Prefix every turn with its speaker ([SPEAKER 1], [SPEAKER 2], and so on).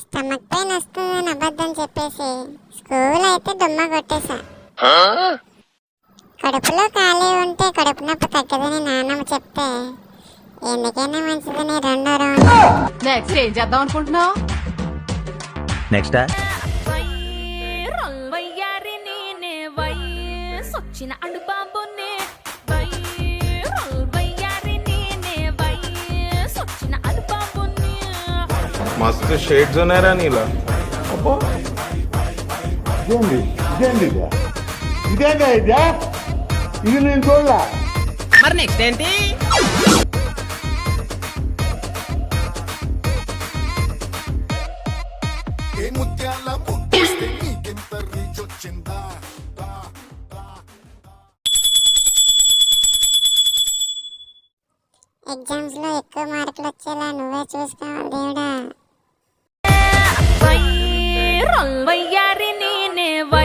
[SPEAKER 1] Stomach pain వస్తుందని అబద్ధం చెప్పేసి స్కూల్ అయితే దుమ్మ కొట్టేశా. కడుపులో ఖాళీ ఉంటే కడుపు నొప్పి తగ్గదని నాన్నమ్మ చెప్తే ఎందుకైనా మంచిదని రెండో రౌండ్.
[SPEAKER 2] నెక్స్ట్ ఏం చేద్దాం అనుకుంటున్నావు?
[SPEAKER 3] నెక్స్టా
[SPEAKER 4] అడు బాబునే
[SPEAKER 5] మస్తు షేడ్స్ ఉన్నాయరా నీలో. అబ్బో.
[SPEAKER 6] ఇదేంది? ఇదేంది ఇదే? ఇదేందా ఇదే? ఇది నేను చూడలే.
[SPEAKER 2] మరి నెక్స్ట్ ఏంటి?
[SPEAKER 1] ఎగ్జామ్స్లో ఎక్కువ మార్కులు వచ్చేలా నువ్వే చూసుకోవాలి దేవుడా.